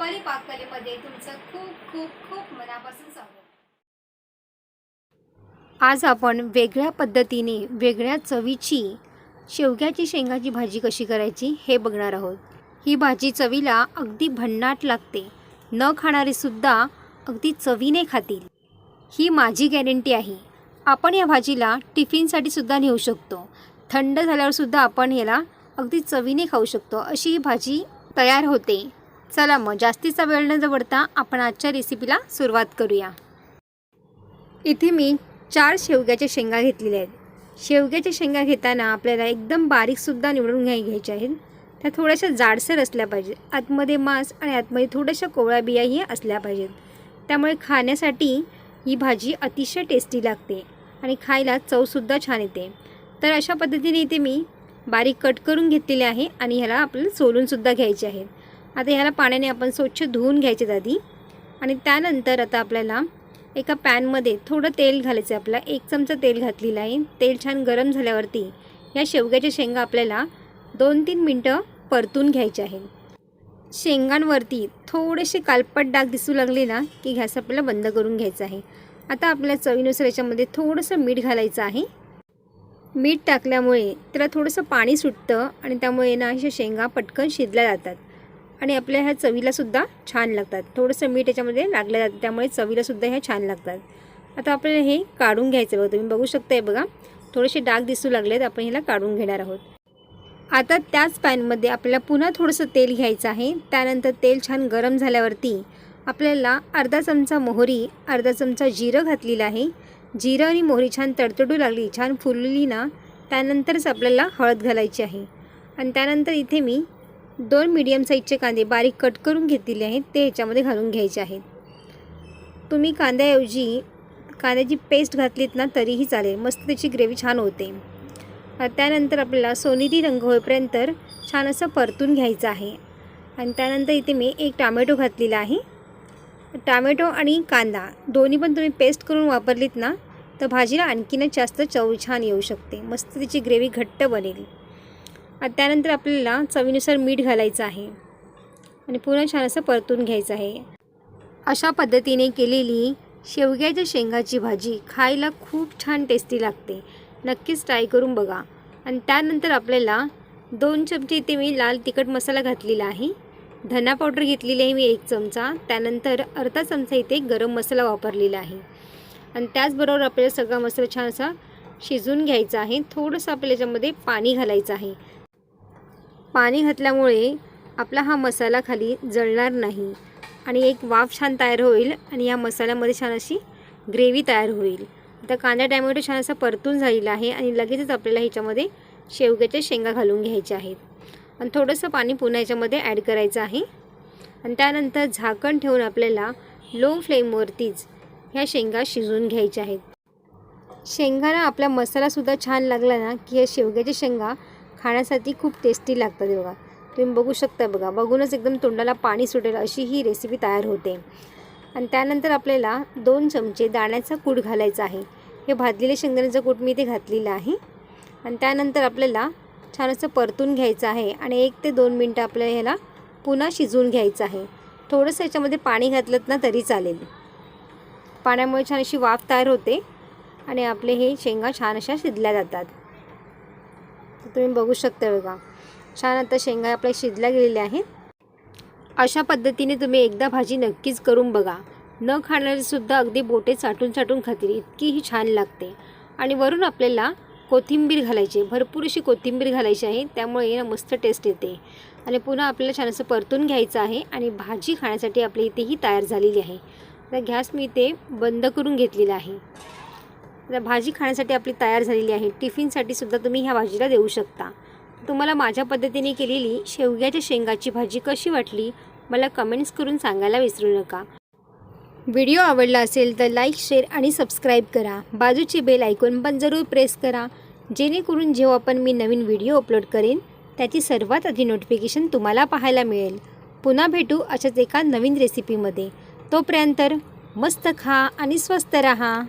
रुपाली पाककलेमध्ये तुमचं खूप खूप खूप मनापासून स्वागत. आज आपण वेगळ्या पद्धतीने वेगळ्या चवीची शेवग्याची शेंगाची भाजी कशी करायची हे बघणार आहोत. ही भाजी चवीला अगदी भन्नाट लागते. न खाणारेसुद्धा अगदी चवीने खातील. ही माझी गॅरंटी आहे. आपण या भाजीला टिफिनसाठी सुद्धा नेऊ शकतो. थंड झाल्यावरसुद्धा आपण याला अगदी चवीने खाऊ शकतो अशी ही भाजी तयार होते. चला मग जास्तीचा वेळ न जवळता आपण आजच्या रेसिपीला सुरुवात करूया. इथे मी चार शेवग्याच्या शेंगा घेतलेल्या आहेत. शेवग्याच्या शेंगा घेताना आपल्याला एकदम बारीकसुद्धा निवडून घ्याय घ्यायच्या आहेत. त्या थोड्याशा जाडसर असल्या पाहिजेत. आतमध्ये मांस आणि आतमध्ये थोड्याशा कोवळ्या बियाही असल्या पाहिजेत. त्यामुळे खाण्यासाठी ही भाजी अतिशय टेस्टी लागते आणि खायला चवसुद्धा छान येते. तर अशा पद्धतीने इथे मी बारीक कट करून घेतलेले आहे आणि ह्याला आपल्याला सोलूनसुद्धा घ्यायचे आहेत आता ह्याला पाण्याने आपण स्वच्छ धुवून घ्यायचे आधी. आणि त्यानंतर आता आपल्याला एका पॅनमध्ये थोडं तेल घालायचं आहे एक चमचा तेल घातलेलं आहे. तेल छान गरम झाल्यावरती या शेवग्याच्या शेंगा आपल्याला दोन तीन मिनटं परतून घ्यायचे आहे शेंगांवरती थोडेसे कालपट डाग दिसू लागले ना की गॅस आपल्याला बंद करून घ्यायचा आहे. आता आपल्या चवीनुसार याच्यामध्ये थोडंसं मीठ घालायचं आहे. मीठ टाकल्यामुळे त्याला थोडंसं पाणी सुटतं आणि त्यामुळे ना अशा शेंगा पटकन शिजल्या जातात. आणि आपल्या ह्या चवीलासुद्धा छान लागतात. थोडंसं मीठ याच्यामध्ये लागलं जातं त्यामुळे चवीलासुद्धा ह्या छान लागतात. आता आपल्याला हे काढून घ्यायचं बघा. तुम्ही बघू शकताय बघा. थोडेसे डाग दिसू लागलेत आपण ह्याला काढून घेणार आहोत. आता त्याच पॅनमध्ये आपल्याला पुन्हा थोडंसं तेल घ्यायचं आहे. त्यानंतर तेल छान गरम झाल्यावरती आपल्याला अर्धा चमचा मोहरी अर्धा चमचा जिरं घातलेलं आहे. जिरं आणि मोहरी छान तडतडू लागली छान फुलली ना त्यानंतरच आपल्याला हळद घालायची आहे. आणि त्यानंतर इथे मी दोन मीडियम साईजचे कांदे बारीक कट करून घेतलेले आहेत ते ह्याच्यामध्ये घालून घ्यायचे आहेत. तुम्ही कांद्याऐवजी कांद्याची पेस्ट घातलीत ना तरीही चालेल. मस्त त्याची ग्रेव्ही छान होते. त्यानंतर आपल्याला सोनेरी रंग होईपर्यंत छान असं परतून घ्यायचं आहे. आणि त्यानंतर इथे मी एक टामॅटो घातलेला आहे. टामॅटो आणि कांदा दोन्ही पण तुम्ही पेस्ट करून वापरलीत ना तर भाजीला आणखीनच जास्त चव छान येऊ शकते. मस्त तिची ग्रेव्ही घट्ट बनेल. आणि त्यानंतर आपल्याला चवीनुसार मीठ घालायचं आहे. आणि पूर्ण छान असं परतून घ्यायचं आहे. अशा पद्धतीने केलेली शेवग्याच्या शेंगाची भाजी खायला खूप छान टेस्टी लागते. नक्कीच ट्राय करून बघा. आणि त्यानंतर आपल्याला दोन चमचे इथे मी लाल तिखट मसाला घातलेला आहे. धना पावडर घेतलेली आहे मी एक चमचा. त्यानंतर अर्धा चमचा इथे गरम मसाला वापरलेला आहे. आणि त्याचबरोबर आपल्याला सगळा मसाला छान असा शिजवून घ्यायचा आहे. थोडंसं आपल्या याच्यामध्ये पाणी घालायचं आहे. पाणी घातल्यामुळे आपला हा मसाला खाली जळणार नाही. आणि एक वाफ छान तयार होईल आणि या मसाल्यामध्ये छान अशी ग्रेव्ही तयार होईल. आता कांदा टॅमॅटो छान असा परतून झालेला आहे आणि लगेचच आपल्याला ह्याच्यामध्ये शेवग्याच्या शेंगा घालून घ्यायच्या आहेत. आणि थोडंसं पाणी पुन्हा याच्यामध्ये ॲड करायचं आहे. आणि त्यानंतर झाकण ठेवून आपल्याला लो फ्लेमवरतीच ह्या शेंगा शिजवून घ्यायच्या आहेत. शेंगाला आपला मसालासुद्धा छान लागला ना की ह्या शेवग्याच्या शेंगा खाण्यासाठी खूप टेस्टी लागतात बघा तुम्ही बघू शकता बघा बघूनच एकदम तोंडाला पाणी सुटेल अशी ही रेसिपी तयार होते. आणि त्यानंतर आपल्याला दोन चमचे दाण्याचा कूट घालायचा आहे. हे भाजलेले शेंगदाण्याचं कूट मी इथे घातलेलं आहे. आणि त्यानंतर आपल्याला छान असं परतून घ्यायचं आहे आणि एक ते दोन मिनटं आपल्याला ह्याला पुन्हा शिजवून घ्यायचं आहे. थोडंसं याच्यामध्ये पाणी घातलं ना तरी चालेल. पाण्यामुळे छान अशी वाफ तयार होते आणि आपले हे शेंगा छान अशा शिजल्या जातात. तर तुम्ही बघू शकता बघा. छान आता शेंगा आपल्या शिजल्या गेलेल्या आहेत. अशा पद्धतीने तुम्ही एकदा भाजी नक्कीच करून बघा. न खाणारेसुद्धा अगदी बोटे चाटून चाटून खातील. इतकी ही छान लागते. आणि वरून आपल्याला कोथिंबीर घालायची. भरपूर अशी कोथिंबीर घालायची आहे. त्यामुळे ना मस्त टेस्ट येते. आणि पुन्हा आपल्याला छान असं परतून घ्यायचं आहे. आणि भाजी खाण्यासाठी आपली इथेही तयार झालेली आहे. आता गॅस मी इथे बंद करून घेतलेला आहे. तर भाजी खाण्यासाठी आपली तयार झालेली आहे. टिफिनसाठी सुद्धा तुम्ही ह्या भाजीला देऊ शकता. तुम्हाला माझ्या पद्धतीने केलेली शेवग्याच्या शेंगाची भाजी कशी वाटली मला कमेंट्स करून सांगायला विसरू नका. व्हिडिओ आवडला असेल तर लाईक शेअर आणि सबस्क्राईब करा. बाजूची बेल ऐकून पण जरूर प्रेस करा. जेणेकरून जेव्हा पण मी नवीन व्हिडिओ अपलोड करेन त्याची सर्वात आधी नोटिफिकेशन तुम्हाला पाहायला मिळेल. पुन्हा भेटू अशाच एका नवीन रेसिपीमध्ये तोपर्यंत मस्त खा आणि स्वस्त रहा.